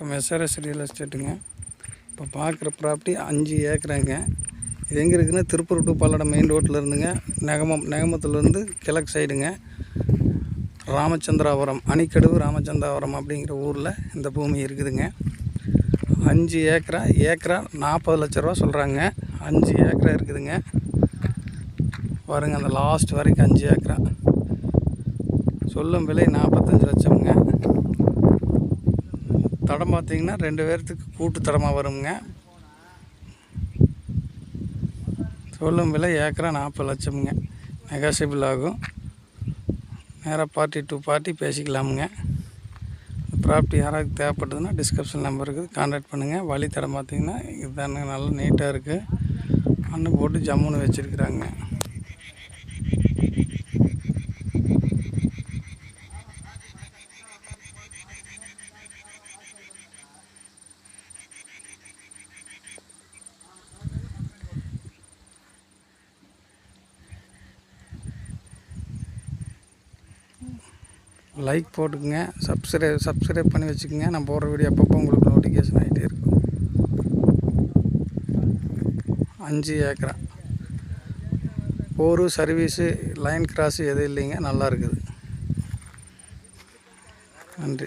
வணக்கம் SRS real எஸ்டேட்டுங்க இப்போ பார்க்குற ப்ராப்பர்ட்டி அஞ்சு ஏக்கராங்க. இது எங்கே இருக்குதுன்னா திருப்பூர் டு பல்லடம் மெயின் ரோட்டில் இருந்துங்க. நெகமம் நெகமத்துலேருந்து கிழக்கு சைடுங்க ராமச்சந்திராபுரம் அணிக்கடுவு ராமச்சந்திராபுரம் அப்படிங்கிற ஊரில் இந்த பூமி இருக்குதுங்க. அஞ்சு ஏக்கரா ஏக்கரா நாற்பது லட்ச ரூபா சொல்கிறாங்க அஞ்சு ஏக்கரா இருக்குதுங்க. பாருங்க அந்த லாஸ்ட் வரைக்கும் அஞ்சு ஏக்கரா. சொல்லும் விலை நாற்பத்தஞ்சு லட்சம்ங்க. தடம் பார்த்தீங்கன்னா ரெண்டு பேர்த்துக்கு கூட்டு தடமாக வருங்க. சொல்லும் விலை ஏக்கரா நாற்பது லட்சம்ங்க. நெகாசிபிள் ஆகும். நேராக பார்ட்டி டூ பார்ட்டி பேசிக்கலாமுங்க. ப்ராப்பர்ட்டி யாராவது தேவைப்பட்டதுன்னா டிஸ்கிரிப்ஷன் நம்பர் இருக்குது கான்டாக்ட் பண்ணுங்கள் வழி தடம் பார்த்தீங்கன்னா இதுதானே நல்லா நீட்டாக இருக்குது மண்ணு போட்டு ஜம்முன்னு வச்சுருக்குறாங்க. லைக் போட்டுக்குங்க. சப்ஸ்கிரைப் சப்ஸ்கிரைப் பண்ணி வச்சுக்கோங்க. நான் போடுற வீடியோ அப்பப்போ உங்களுக்கு நோட்டிஃபிகேஷன் ஆகிட்டே இருக்கும். அஞ்சு ஏக்கரா. போரு சர்வீஸு லைன் கிராஸு எதுவும் இல்லைங்க. நல்லா இருக்குது. நன்றி.